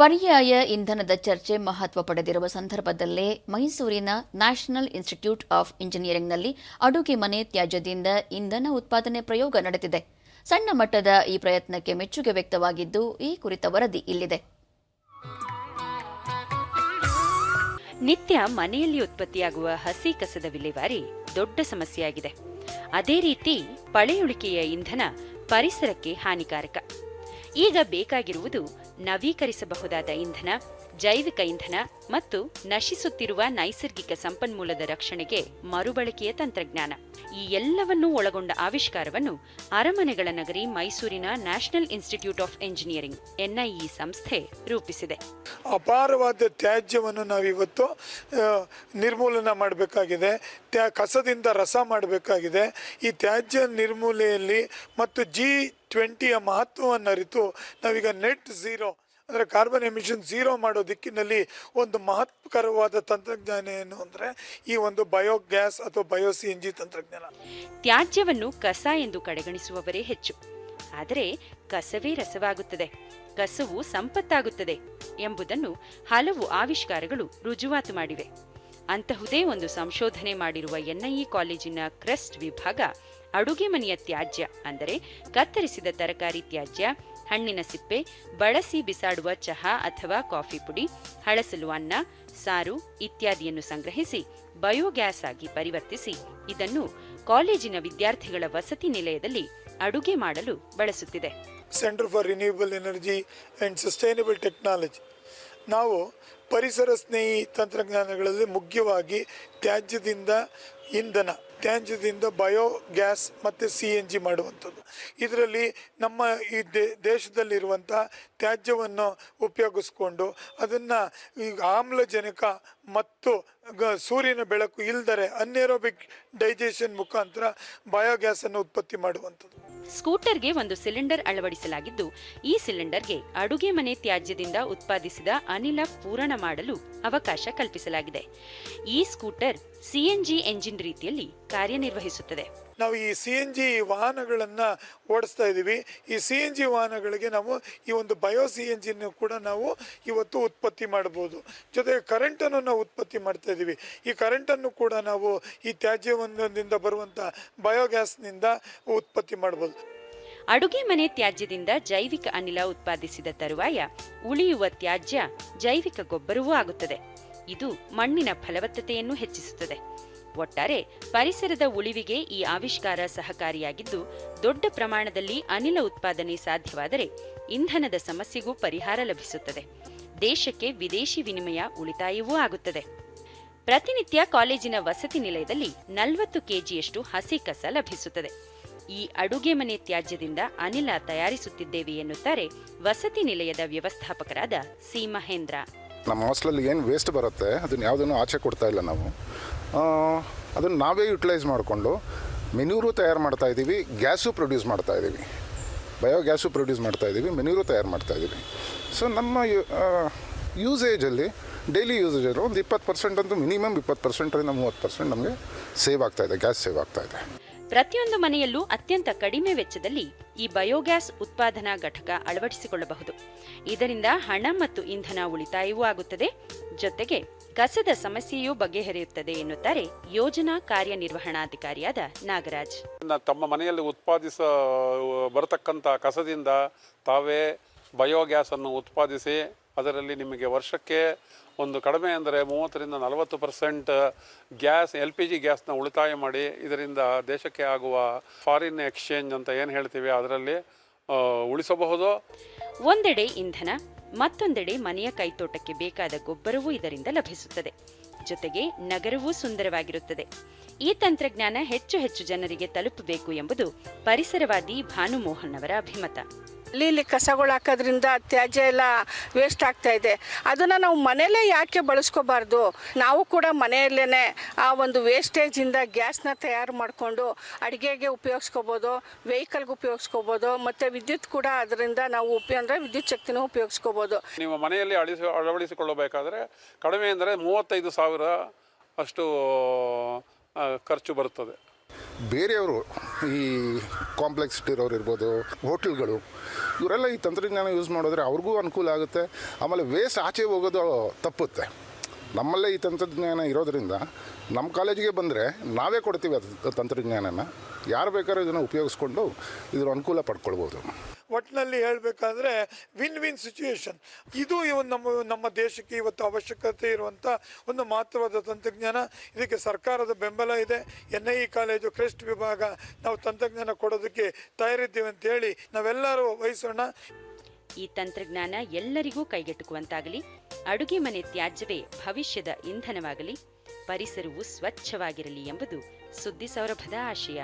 ಪರ್ಯಾಯ ಇಂಧನದ ಚರ್ಚೆ ಮಹತ್ವ ಪಡೆದಿರುವ ಸಂದರ್ಭದಲ್ಲೇ ಮೈಸೂರಿನ ನ್ಯಾಷನಲ್ ಇನ್ಸ್ಟಿಟ್ಯೂಟ್ ಆಫ್ ಇಂಜಿನಿಯರಿಂಗ್ನಲ್ಲಿ ಅಡುಗೆ ಮನೆ ತ್ಯಾಜ್ಯದಿಂದ ಇಂಧನ ಉತ್ಪಾದನೆ ಪ್ರಯೋಗ ನಡೆದಿದೆ. ಸಣ್ಣ ಮಟ್ಟದ ಈ ಪ್ರಯತ್ನಕ್ಕೆ ಮೆಚ್ಚುಗೆ ವ್ಯಕ್ತವಾಗಿದ್ದು, ಈ ಕುರಿತ ವರದಿ ಇಲ್ಲಿದೆ. ನಿತ್ಯ ಮನೆಯಲ್ಲಿ ಉತ್ಪತ್ತಿಯಾಗುವ ಹಸಿ ಕಸದ ವಿಲೇವಾರಿ ದೊಡ್ಡ ಸಮಸ್ಯೆಯಾಗಿದೆ. ಅದೇ ರೀತಿ ಪಳೆಯುಳಿಕೆಯ ಇಂಧನ ಪರಿಸರಕ್ಕೆ ಹಾನಿಕಾರಕ. ಈಗ ಬೇಕಾಗಿರುವುದು ನವೀಕರಿಸಬಹುದಾದ ಇಂಧನ ಜೈವಿಕ ಇಂಧನ ಮತ್ತು ನಶಿಸುತ್ತಿರುವ ನೈಸರ್ಗಿಕ ಸಂಪನ್ಮೂಲದ ರಕ್ಷಣೆಗೆ ಮರುಬಳಕೆಯ ತಂತ್ರಜ್ಞಾನ. ಈ ಎಲ್ಲವನ್ನೂ ಒಳಗೊಂಡ ಆವಿಷ್ಕಾರವನ್ನು ಅರಮನೆಗಳ ನಗರಿ ಮೈಸೂರಿನ national institute of engineering, NIE ಸಂಸ್ಥೆ ರೂಪಿಸಿದೆ. ಅಪಾರವಾದ ತ್ಯಾಜ್ಯವನ್ನು ನಾವಿವತ್ತು ನಿರ್ಮೂಲನೆ ಮಾಡಬೇಕಾಗಿದೆ. ಕಸದಿಂದ ರಸ ಮಾಡಬೇಕಾಗಿದೆ. ಈ ತ್ಯಾಜ್ಯ ನಿರ್ಮೂಲೆಯಲ್ಲಿ ಮತ್ತು ಜಿ ಟ್ವೆಂಟಿಯ ಮಹತ್ವವನ್ನು ಅರಿತು ನಾವೀಗ ನೆಟ್ ಝೀರೋ ಅಂದರೆ ಕಾರ್ಬನ್ ಎಮಿಷನ್ ಝೀರೋ ಮಾಡೋ ದಿಕ್ಕಿನಲ್ಲಿ ಒಂದು ಮಹತ್ವಕರವಾದ ತಂತ್ರಜ್ಞಾನ ಏನು ಅಂದರೆ ಈ ಒಂದು ಬಯೋಗ್ಯಾಸ್ ಅಥವಾ ಬಯೋ ಸಿ ಎನ್ ಜಿ ತಂತ್ರಜ್ಞಾನ. ತ್ಯಾಜ್ಯವನ್ನು ಕಸ ಎಂದು ಕಡೆಗಣಿಸುವವರೇ ಹೆಚ್ಚು. ಆದರೆ ಕಸವೇ ರಸವಾಗುತ್ತದೆ. ಕಸವು ಸಂಪತ್ತಾಗುತ್ತದೆ ಎಂಬುದನ್ನು ಹಲವು ಆವಿಷ್ಕಾರಗಳು ರುಜುವಾತು ಮಾಡಿವೆ. ಅಂತಹುದೇ ಒಂದು ಸಂಶೋಧನೆ ಮಾಡಿರುವ ಎನ್ಐಇ ಕಾಲೇಜಿನ ಕ್ರೆಸ್ಟ್ ವಿಭಾಗ ಅಡುಗೆ ಮನೆಯ ತ್ಯಾಜ್ಯ, ಅಂದರೆ ಕತ್ತರಿಸಿದ ತರಕಾರಿ ತ್ಯಾಜ್ಯ ಹಣ್ಣಿನ ಸಿಪ್ಪೆ, ಬಳಸಿ ಬಿಸಾಡುವ ಚಹಾ ಅಥವಾ ಕಾಫಿ ಪುಡಿ, ಹಳಸಲು ಅನ್ನ, ಸಾರು ಇತ್ಯಾದಿಯನ್ನು ಸಂಗ್ರಹಿಸಿ ಬಯೋಗ್ಯಾಸ್ ಆಗಿ ಪರಿವರ್ತಿಸಿ ಇದನ್ನು ಕಾಲೇಜಿನ ವಿದ್ಯಾರ್ಥಿಗಳ ವಸತಿ ನಿಲಯದಲ್ಲಿ ಅಡುಗೆ ಮಾಡಲು ಬಳಸುತ್ತಿದೆ. Centre for renewable energy and sustainable technology ನಾವು ಪರಿಸರ ಸ್ನೇಹಿ ತಂತ್ರಜ್ಞಾನಗಳಲ್ಲಿ ಮುಖ್ಯವಾಗಿ ತ್ಯಾಜ್ಯದಿಂದ ಇಂಧನ ತ್ಯಾಜ್ಯದಿಂದ ಬಯೋ ಗ್ಯಾಸ್ ಮತ್ತು ಸಿ ಎನ್ ಜಿ ಮಾಡುವಂಥದ್ದು. ಇದರಲ್ಲಿ ನಮ್ಮ ಈ ದೇಶದಲ್ಲಿರುವಂಥ ತ್ಯಾಜ್ಯವನ್ನು ಉಪಯೋಗಿಸ್ಕೊಂಡು ಅದನ್ನು ಈಗ ಆಮ್ಲಜನಕ ಮತ್ತು ಸೂರ್ಯನ ಬೆಳಕು ಇಲ್ದರೆ ಅನ್ಯರೋಬಿಕ್ ಡೈಜೆಷನ್ ಮುಖಾಂತರ ಬಯೋಗ್ಯಾಸನ್ನು ಉತ್ಪತ್ತಿ ಮಾಡುವಂಥದ್ದು. ಸ್ಕೂಟರ್ಗೆ ಒಂದು ಸಿಲಿಂಡರ್ ಅಳವಡಿಸಲಾಗಿದ್ದು, ಈ ಸಿಲಿಂಡರ್ಗೆ ಅಡುಗೆ ಮನೆ ತ್ಯಾಜ್ಯದಿಂದ ಉತ್ಪಾದಿಸಿದ ಅನಿಲ ಪೂರಣ ಮಾಡಲು ಅವಕಾಶ ಕಲ್ಪಿಸಲಾಗಿದೆ. ಈ ಸ್ಕೂಟರ್ ಸಿಎನ್ಜಿ ಎಂಜಿನ್ ರೀತಿಯಲ್ಲಿ ಕಾರ್ಯನಿರ್ವಹಿಸುತ್ತದೆ. ನಾವು ಈ ಸಿ ಎನ್ ಜಿ ವಾಹನಗಳನ್ನು ಓಡಿಸ್ತಾ ಇದ್ದೀವಿ. ಈ ಸಿ ಎನ್ ಜಿ ವಾಹನಗಳಿಗೆ ನಾವು ಈ ಒಂದು ಬಯೋ ಸಿ ಎನ್ ಜಿನ ಕೂಡ ನಾವು ಇವತ್ತು ಉತ್ಪತ್ತಿ ಮಾಡ್ಬೋದು. ಜೊತೆಗೆ ಕರೆಂಟನ್ನು ನಾವು ಉತ್ಪತ್ತಿ ಮಾಡ್ತಾ ಇದ್ದೀವಿ. ಈ ಕರೆಂಟನ್ನು ಕೂಡ ನಾವು ಈ ತ್ಯಾಜ್ಯವೊಂದರಿಂದ ಬರುವಂಥ ಬಯೋಗ್ಯಾಸ್ನಿಂದ ಉತ್ಪತ್ತಿ ಮಾಡ್ಬೋದು. ಅಡುಗೆ ಮನೆ ತ್ಯಾಜ್ಯದಿಂದ ಜೈವಿಕ ಅನಿಲ ಉತ್ಪಾದಿಸಿದ ತರುವಾಯ ಉಳಿಯುವ ತ್ಯಾಜ್ಯ ಜೈವಿಕ ಗೊಬ್ಬರವೂ ಆಗುತ್ತದೆ. ಇದು ಮಣ್ಣಿನ ಫಲವತ್ತತೆಯನ್ನು ಹೆಚ್ಚಿಸುತ್ತದೆ. ಒಟ್ಟಾರೆ ಪರಿಸರದ ಉಳಿವಿಗೆ ಈ ಆವಿಷ್ಕಾರ ಸಹಕಾರಿಯಾಗಿದ್ದು, ದೊಡ್ಡ ಪ್ರಮಾಣದಲ್ಲಿ ಅನಿಲ ಉತ್ಪಾದನೆ ಸಾಧ್ಯವಾದರೆ ಇಂಧನದ ಸಮಸ್ಯೆಗೂ ಪರಿಹಾರ ಲಭಿಸುತ್ತದೆ. ದೇಶಕ್ಕೆ ವಿದೇಶಿ ವಿನಿಮಯ ಉಳಿತಾಯವೂ ಆಗುತ್ತದೆ. ಪ್ರತಿನಿತ್ಯ ಕಾಲೇಜಿನ ವಸತಿ ನಿಲಯದಲ್ಲಿ ನಲವತ್ತು ಕೆಜಿಯಷ್ಟು ಹಸಿ ಕಸ ಲಭಿಸುತ್ತದೆ. ಈ ಅಡುಗೆ ಮನೆ ತ್ಯಾಜ್ಯದಿಂದ ಅನಿಲ ತಯಾರಿಸುತ್ತಿದ್ದೇವೆ ಎನ್ನುತ್ತಾರೆ ವಸತಿ ನಿಲಯದ ವ್ಯವಸ್ಥಾಪಕರಾದ ಸಿ ಮಹೇಂದ್ರ. ನಮ್ಮ ಹಾಸ್ಟೆಲಲ್ಲಿ ಏನು ವೇಸ್ಟ್ ಬರುತ್ತೆ, ಅದನ್ನು ಯಾವುದನ್ನು ಆಚೆ ಕೊಡ್ತಾ ಇಲ್ಲ ನಾವು. ಅದನ್ನು ನಾವೇ ಯುಟಿಲೈಸ್ ಮಾಡಿಕೊಂಡು ಮೆನೂರು ತಯಾರು ಮಾಡ್ತಾ ಇದ್ದೀವಿ ಗ್ಯಾಸು ಪ್ರೊಡ್ಯೂಸ್ ಮಾಡ್ತಾ ಇದ್ದೀವಿ ಬಯೋಗ್ಯಾಸು ಪ್ರೊಡ್ಯೂಸ್ ಮಾಡ್ತಾ ಇದ್ದೀವಿ ಮೆನೂರು ತಯಾರು ಮಾಡ್ತಾ ಇದ್ದೀವಿ ಸೊ ನಮ್ಮ ಯೂಸೇಜಲ್ಲಿ ಡೈಲಿ ಯೂಸೇಜಲ್ಲಿ ಒಂದು ಇಪ್ಪತ್ತು ಪರ್ಸೆಂಟ್ ಅಂತೂ ಮಿನಿಮಮ್ ಇಪ್ಪತ್ತು ಪರ್ಸೆಂಟರಿಂದ ಮೂವತ್ತು ಪರ್ಸೆಂಟ್ ನಮಗೆ ಸೇವ್ ಆಗ್ತಾ ಇದೆ ಗ್ಯಾಸ್ ಸೇವ್ ಆಗ್ತಾ ಇದೆ. ಪ್ರತಿಯೊಂದು ಮನೆಯಲ್ಲೂ ಅತ್ಯಂತ ಕಡಿಮೆ ವೆಚ್ಚದಲ್ಲಿ ಈ ಬಯೋಗ್ಯಾಸ್ ಉತ್ಪಾದನಾ ಘಟಕ ಅಳವಡಿಸಿಕೊಳ್ಳಬಹುದು. ಇದರಿಂದ ಹಣ ಮತ್ತು ಇಂಧನ ಉಳಿತಾಯವೂ ಆಗುತ್ತದೆ. ಜೊತೆಗೆ ಕಸದ ಸಮಸ್ಯೆಯೂ ಬಗೆಹರಿಯುತ್ತದೆ ಎನ್ನುತ್ತಾರೆ ಯೋಜನಾ ಕಾರ್ಯನಿರ್ವಹಣಾಧಿಕಾರಿಯಾದ ನಾಗರಾಜ್. ತಮ್ಮ ಮನೆಯಲ್ಲಿ ಉತ್ಪಾದಿಸ, ಬರತಕ್ಕಂಥ ಕಸದಿಂದ ತಾವೇ ಬಯೋಗ್ಯಾಸನ್ನು ಉತ್ಪಾದಿಸಿ ಅದರಲ್ಲಿ ನಿಮಗೆ ವರ್ಷಕ್ಕೆ ಒಂದು ಕಡಿಮೆ ಅಂದರೆ ಮೂವತ್ತರಿಂದ ನಲವತ್ತು percent gas, L P G ಗ್ಯಾಸ್ನ ಉಳಿತಾಯ ಮಾಡಿ ಇದರಿಂದ ದೇಶಕ್ಕೆ ಆಗುವ ಫಾರಿನ್ ಎಕ್ಸ್ಚೇಂಜ್ ಅಂತ ಏನು ಹೇಳ್ತೀವಿ ಅದರಲ್ಲಿ ಉಳಿಸಬಹುದು. ಒಂದೆಡೆ ಇಂಧನ, ಮತ್ತೊಂದೆಡೆ ಮನೆಯ ಕೈತೋಟಕ್ಕೆ ಬೇಕಾದ ಗೊಬ್ಬರವೂ ಇದರಿಂದ ಲಭಿಸುತ್ತದೆ. ಜೊತೆಗೆ ನಗರವೂ ಸುಂದರವಾಗಿರುತ್ತದೆ. ಈ ತಂತ್ರಜ್ಞಾನ ಹೆಚ್ಚು ಹೆಚ್ಚು ಜನರಿಗೆ ತಲುಪಬೇಕು ಎಂಬುದು ಪರಿಸರವಾದಿ ಭಾನುಮೋಹನ್ ಅವರ ಅಭಿಮತ. ಅಲ್ಲಿ ಇಲ್ಲಿ ಕಸಗಳು ಹಾಕೋದ್ರಿಂದ ತ್ಯಾಜ್ಯ ಎಲ್ಲ ವೇಸ್ಟ್ ಆಗ್ತಾ ಇದೆ. ಅದನ್ನು ನಾವು ಮನೆಯಲ್ಲೇ ಯಾಕೆ ಬಳಸ್ಕೋಬಾರ್ದು? ನಾವು ಕೂಡ ಮನೆಯಲ್ಲೇ ಆ ಒಂದು ವೇಸ್ಟೇಜಿಂದ ಗ್ಯಾಸ್ನ ತಯಾರು ಮಾಡಿಕೊಂಡು ಅಡುಗೆಗೆ ಉಪಯೋಗಿಸ್ಕೋಬೋದು ವೆಹಿಕಲ್ಗೆ ಉಪಯೋಗಿಸ್ಕೋಬೋದು, ಮತ್ತು ವಿದ್ಯುತ್ ಕೂಡ ಅದರಿಂದ ನಾವು ಉಪಯೋಗ ಅಂದರೆ ವಿದ್ಯುತ್ ಶಕ್ತಿನೂ ಉಪಯೋಗಿಸ್ಕೋಬೋದು. ನಿಮ್ಮ ಮನೆಯಲ್ಲಿ ಅಳಿಸಿ, ಅಳವಡಿಸಿಕೊಳ್ಳಬೇಕಾದ್ರೆ ಕಡಿಮೆ ಅಂದರೆ ಮೂವತ್ತೈದು ಸಾವಿರ ಅಷ್ಟು ಖರ್ಚು ಬರುತ್ತದೆ. ಬೇರೆಯವರು ಈ ಕಾಂಪ್ಲೆಕ್ಸ್ ಇರೋರು ಇರ್ಬೋದು ಹೋಟೆಲ್ಗಳು ಇವರೆಲ್ಲ ಈ ತಂತ್ರಜ್ಞಾನ ಯೂಸ್ ಮಾಡಿದ್ರೆ ಅವ್ರಿಗೂ ಅನುಕೂಲ ಆಗುತ್ತೆ. ಆಮೇಲೆ ವೇಸ್ಟ್ ಆಚೆ ಹೋಗೋದು ತಪ್ಪುತ್ತೆ. ನಮ್ಮಲ್ಲೇ ಈ ತಂತ್ರಜ್ಞಾನ ಇರೋದರಿಂದ ನಮ್ಮ ಕಾಲೇಜಿಗೆ ಬಂದರೆ ನಾವೇ ಕೊಡ್ತೀವಿ ಅದು ತಂತ್ರಜ್ಞಾನನ. ಯಾರು ಬೇಕಾದ್ರೂ ಇದನ್ನು ಉಪಯೋಗಿಸ್ಕೊಂಡು ಇದ್ರ ಅನುಕೂಲ ಪಡ್ಕೊಳ್ಬೋದು. ಒಟ್ಟಿನಲ್ಲಿ ಹೇಳಬೇಕಾದ್ರೆ ವಿನ್ ವಿನ್ ಸಿಚುಯೇಷನ್ ಇದು ಇವ್ ನಮ್ಮ ನಮ್ಮ ದೇಶಕ್ಕೆ ಇವತ್ತು ಅವಶ್ಯಕತೆ ಇರುವಂಥ ಒಂದು ಮಹತ್ವವಾದ ತಂತ್ರಜ್ಞಾನ. ಇದಕ್ಕೆ ಸರ್ಕಾರದ ಬೆಂಬಲ ಇದೆ. N I E college, CREST ವಿಭಾಗ, ನಾವು ತಂತ್ರಜ್ಞಾನ ಕೊಡೋದಕ್ಕೆ ತಯಾರಿದ್ದೀವಿ ಅಂತ ಹೇಳಿ ನಾವೆಲ್ಲರೂ ವಹಿಸೋಣ ಈ ತಂತ್ರಜ್ಞಾನ ಎಲ್ಲರಿಗೂ ಕೈಗೆಟುಕುವಂತಾಗಲಿ, ಅಡುಗೆ ಮನೆ ತ್ಯಾಜ್ಯವೇ ಭವಿಷ್ಯದ ಇಂಧನವಾಗಲಿ, ಪರಿಸರವು ಸ್ವಚ್ಛವಾಗಿರಲಿ ಎಂಬುದು ಸುದ್ದಿ ಸೌರಭದ ಆಶಯ.